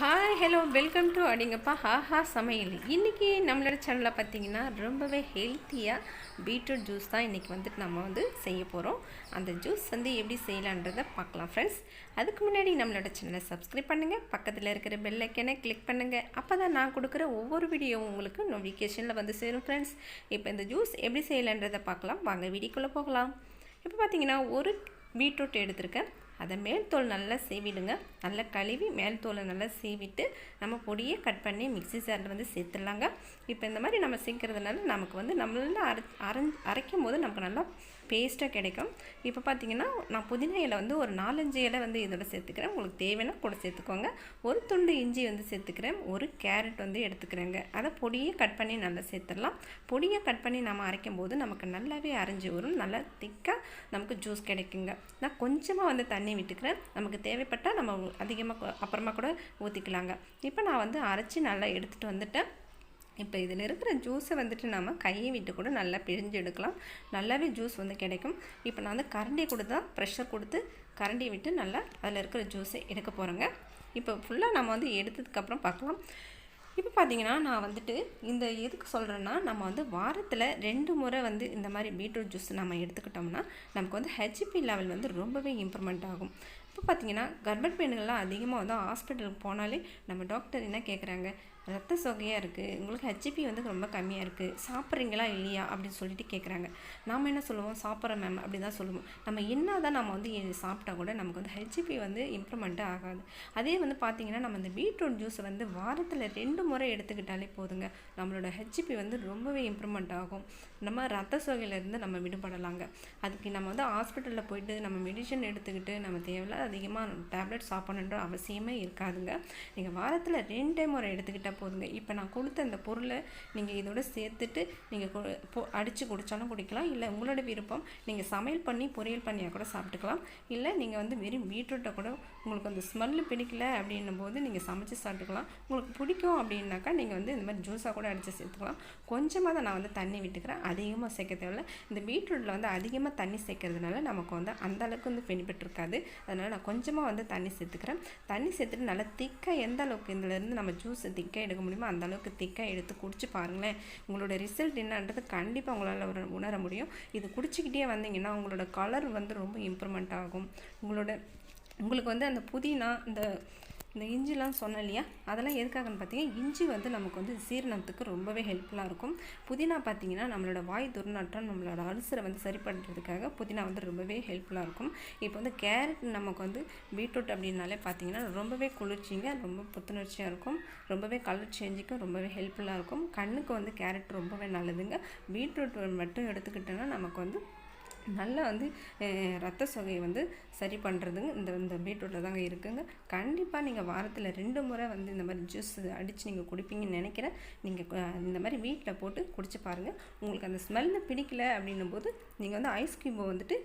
Hi hello welcome to அப்படிங்கப்பா ஹாஹா சமையல். இன்றைக்கி நம்மளோட சேனலில் பார்த்தீங்கன்னா ரொம்பவே ஹெல்த்தியாக பீட்ரூட் ஜூஸ் தான் இன்றைக்கி வந்துட்டு நம்ம வந்து செய்ய போகிறோம் அந்த ஜூஸ் வந்து எப்படி செய்யலான்றதை பார்க்கலாம் ஃப்ரெண்ட்ஸ் அதுக்கு முன்னாடி நம்மளோட சேனலை சப்ஸ்கிரைப் பண்ணுங்கள் பக்கத்தில் இருக்கிற பெல் ஐக்கனை கிளிக் பண்ணுங்கள் அப்போ தான் நான் கொடுக்குற ஒவ்வொரு வீடியோவும் உங்களுக்கு நோட்டிஃபிகேஷனில் வந்து சேரும் ஃப்ரெண்ட்ஸ் இப்போ இந்த ஜூஸ் எப்படி செய்யலான்றதை பார்க்கலாம். வாங்க வீடியோக்குள்ளே போகலாம். இப்போ பார்த்தீங்கன்னா ஒரு பீட்ரூட் எடுத்திருக்கேன். அதை மேல் தோல் நல்லா சீவிடுங்க. நல்லா கழுவி மேல் தோலை நல்லா சீவிட்டு நம்ம பொடியை கட் பண்ணி மிக்ஸி ஜாரில் வந்து சேர்த்துடலாங்க. இப்போ இந்த மாதிரி நம்ம சேர்க்கறதுனால நமக்கு வந்து நல்லா அரை அரைஞ் அரைக்கும் போது நமக்கு நல்லா பேஸ்ட்டாக கிடைக்கும். இப்போ பார்த்தீங்கன்னா நான் புதினா இலை வந்து ஒரு நாலஞ்சு இலை வந்து இதோட சேர்த்துக்கிறேன். உங்களுக்கு தேவைன்னா கூட சேர்த்துக்கோங்க. ஒரு துண்டு இஞ்சி வந்து சேர்த்துக்கிறேன். ஒரு கேரட் வந்து எடுத்துக்கிறேங்க. அதை பொடியை கட் பண்ணி நல்லா சேர்த்துடலாம். பொடியை கட் பண்ணி நம்ம அரைக்கும் போது நமக்கு நல்லாவே அரைஞ்சி வரும். நல்லா திக்காக நமக்கு ஜூஸ் கிடைக்குங்க. நான் கொஞ்சமாக வந்து தண்ணி விட்டுக்கிறேன். நமக்கு தேவைப்பட்டால் நம்ம அதிகமாக அப்புறமா கூட ஊற்றிக்கலாங்க இப்போ நான் வந்து அரைச்சி நல்லா எடுத்துகிட்டு வந்துட்டேன். இப்போ இதில் இருக்கிற ஜூஸை வந்துட்டு நம்ம கையை விட்டு கூட நல்லா பிழிஞ்சு எடுக்கலாம். நல்லாவே ஜூஸ் வந்து கிடைக்கும். இப்போ நான் வந்து கரண்டி கொடுத்து தான் ப்ரெஷர் கொடுத்து கரண்டியை விட்டு நல்லா அதில் இருக்கிற ஜூஸை எடுக்க போகிறேங்க இப்போ ஃபுல்லாக நம்ம வந்து எடுத்ததுக்கப்புறம் பார்க்கலாம். இப்போ பார்த்தீங்கன்னா நான் வந்துட்டு இந்த எதுக்கு சொல்கிறேன்னா நம்ம வந்து வாரத்தில் ரெண்டு முறை வந்து இந்த மாதிரி பீட்ரூட் ஜூஸ் நம்ம எடுத்துக்கிட்டோம்னா நமக்கு வந்து ஹெச்பி லெவல் வந்து ரொம்பவே இம்ப்ரூவ்மெண்ட் ஆகும். இப்போ பார்த்தீங்கன்னா கர்ப்பட் பெண்கள்லாம் அதிகமாக வந்து ஹாஸ்பிட்டலுக்கு போனாலே நம்ம டாக்டர் என்ன கேட்குறாங்க ரத்த சோகையாக இருக்குது உங்களுக்கு ஹெச்பி வந்து ரொம்ப கம்மியாக இருக்குது சாப்பிட்றீங்களா இல்லையா? அப்படின்னு சொல்லிட்டு கேட்குறாங்க நாம் என்ன சொல்லுவோம்? சாப்பிட்றோம் மேம் அப்படி தான் சொல்லுவோம். நம்ம என்ன தான் நம்ம வந்து சாப்பிட்டா கூட நமக்கு வந்து ஹெச்பி வந்து இம்ப்ரூவ்மெண்ட்டு ஆகாது. அதே வந்து பார்த்திங்கன்னா நம்ம இந்த பீட்ரூட் ஜூஸை வந்து வாரத்தில் ரெண்டு முறை எடுத்துக்கிட்டாலே போதுங்க. நம்மளோட ஹெச்பி வந்து ரொம்பவே இம்ப்ரூவ்மெண்ட் ஆகும். நம்ம ரத்த சோகையிலேருந்து நம்ம விடுபடலாங்க. அதுக்கு நம்ம வந்து ஹாஸ்பிட்டலில் போயிட்டு நம்ம மெடிசன் எடுத்துக்கிட்டு நம்ம தேவையில்லாத அதிகமாக டேப்லெட் சாப்பிடணுன்ற அவசியமே இருக்காதுங்க. நீங்கள் வாரத்தில் ரெண்டு டைம் ஒரு எடுத்துக்கிட்டால் போதுங்க. இப்போ நான் கொடுத்த அந்த பொருளை நீங்கள் இதோட சேர்த்துட்டு நீங்கள் அடித்து குடித்தாலும் குடிக்கலாம். இல்லை உங்களோட விருப்பம் நீங்கள் சமையல் பண்ணி பொரியல் பண்ணியாக கூட சாப்பிட்டுக்கலாம். இல்லை நீங்கள் வந்து வெறும் பீட்ரூட்டை கூட உங்களுக்கு அந்த ஸ்மெல்லு பிடிக்கல அப்படின்னும் போது நீங்கள் சமைச்சு சாப்பிட்டுக்கலாம். உங்களுக்கு பிடிக்கும் அப்படின்னாக்கா நீங்கள் வந்து இந்த மாதிரி ஜூஸாக கூட அடித்து சேர்த்துக்கலாம். கொஞ்சமாக தான் நான் வந்து தண்ணி விட்டுக்கிறேன். அதிகமாக சேர்க்க தேவையில்ல. இந்த பீட்ரூட்டில் வந்து அதிகமாக தண்ணி சேர்க்கறதுனால நமக்கு வந்து அந்த அளவுக்கு வந்து பெனிஃபிட் இருக்காது. அதனால் நான் கொஞ்சமாக வந்து தண்ணி சேர்த்துக்கிறேன். தண்ணி சேர்த்துட்டு நல்லா திக்காக எந்த அளவுக்கு இதுலேருந்து நம்ம ஜூஸ் திக்காக எடுக்க முடியுமோ அந்த அளவுக்கு திக்காக எடுத்து குடிச்சு பாருங்களேன். உங்களோட ரிசல்ட் என்னன்றது கண்டிப்பாக உங்களால் உணர முடியும். இது குடிச்சிக்கிட்டே வந்தீங்கன்னா உங்களோட கலர் வந்து ரொம்ப இம்ப்ரூவ்மெண்ட் ஆகும். உங்களோட உங்களுக்கு வந்து அந்த புதினா இந்த இந்த இஞ்சிலாம் சொன்னேன் இல்லையா அதெல்லாம் எதுக்காகன்னு பார்த்தீங்கன்னா இஞ்சி வந்து நமக்கு வந்து சீரணத்துக்கு ரொம்பவே ஹெல்ப்ஃபுல்லாக இருக்கும். புதினா பார்த்தீங்கன்னா நம்மளோட வாய் துர்நாற்றம் நம்மளோட அல்சரை வந்து சரி பண்ணுறதுக்காக புதினா வந்து ரொம்பவே ஹெல்ப்ஃபுல்லாக இருக்கும். இப்போ வந்து கேரட் நமக்கு வந்து பீட்ரூட் அப்படின்னாலே பார்த்தீங்கன்னா ரொம்பவே குளிர்ச்சிங்க ரொம்ப புத்துணர்ச்சியாக இருக்கும். ரொம்பவே கலர் சேஞ்சுக்கும் ரொம்பவே ஹெல்ப்ஃபுல்லாக இருக்கும். கண்ணுக்கு வந்து கேரட் ரொம்பவே நல்லதுங்க. பீட்ரூட் மட்டும் எடுத்துக்கிட்டோன்னா நமக்கு வந்து நல்லா வந்து ரத்த சொகையை வந்து சரி பண்ணுறதுங்க இந்த இந்த பீட்ரூட்டில் தாங்க இருக்குங்க. கண்டிப்பாக நீங்கள் வாரத்தில் ரெண்டு முறை வந்து இந்த மாதிரி ஜூஸ் அடித்து நீங்கள் குடிப்பீங்கன்னு நினைக்கிறேன். நீங்கள் இந்த மாதிரி வீட்டில் போட்டு குடிச்சு பாருங்கள் உங்களுக்கு அந்த ஸ்மெல்லு பிடிக்கல அப்படின்னும் போது நீங்கள் வந்து ஐஸ் வந்துட்டு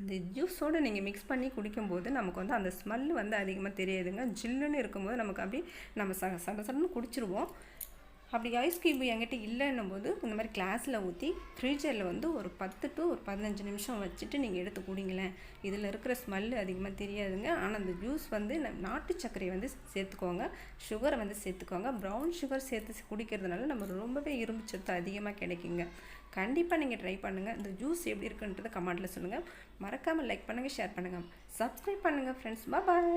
இந்த ஜூஸோடு நீங்கள் மிக்ஸ் பண்ணி குடிக்கும்போது நமக்கு வந்து அந்த ஸ்மெல்லு வந்து அதிகமாக தெரியாதுங்க. ஜில்லுன்னு இருக்கும்போது நமக்கு அப்படி நம்ம ச சட சடன்னு குடிச்சிருவோம். அப்படி ஐஸ் க்யூப் என்கிட்ட இல்லைன்னும் போது இந்த மாதிரி கிளாஸில் ஊற்றி ஃப்ரீஜரில் வந்து ஒரு பத்து டு ஒரு பதினஞ்சு நிமிஷம் வச்சுட்டு நீங்கள் எடுத்து குடிங்களேன். இதில் இருக்கிற ஸ்மெல்லு அதிகமாக தெரியாதுங்க. ஆனால் அந்த ஜூஸ் வந்து நாட்டு சர்க்கரையை வந்து சேர்த்துக்கோங்க. சுகரை வந்து சேர்த்துக்கோங்க. ப்ரௌன் சுகர் சேர்த்து குடிக்கிறதுனால நம்ம ரொம்பவே இரும்பு சத்து அதிகமாக கிடைக்குங்க. கண்டிப்பாக நீங்கள் ட்ரை பண்ணுங்கள் இந்த ஜூஸ் எப்படி இருக்குன்றதை கமெண்ட்டில் சொல்லுங்கள் மறக்காமல் லைக் பண்ணுங்கள் ஷேர் பண்ணுங்கள் சப்ஸ்கிரைப் பண்ணுங்கள் ஃப்ரெண்ட்ஸ் பாய்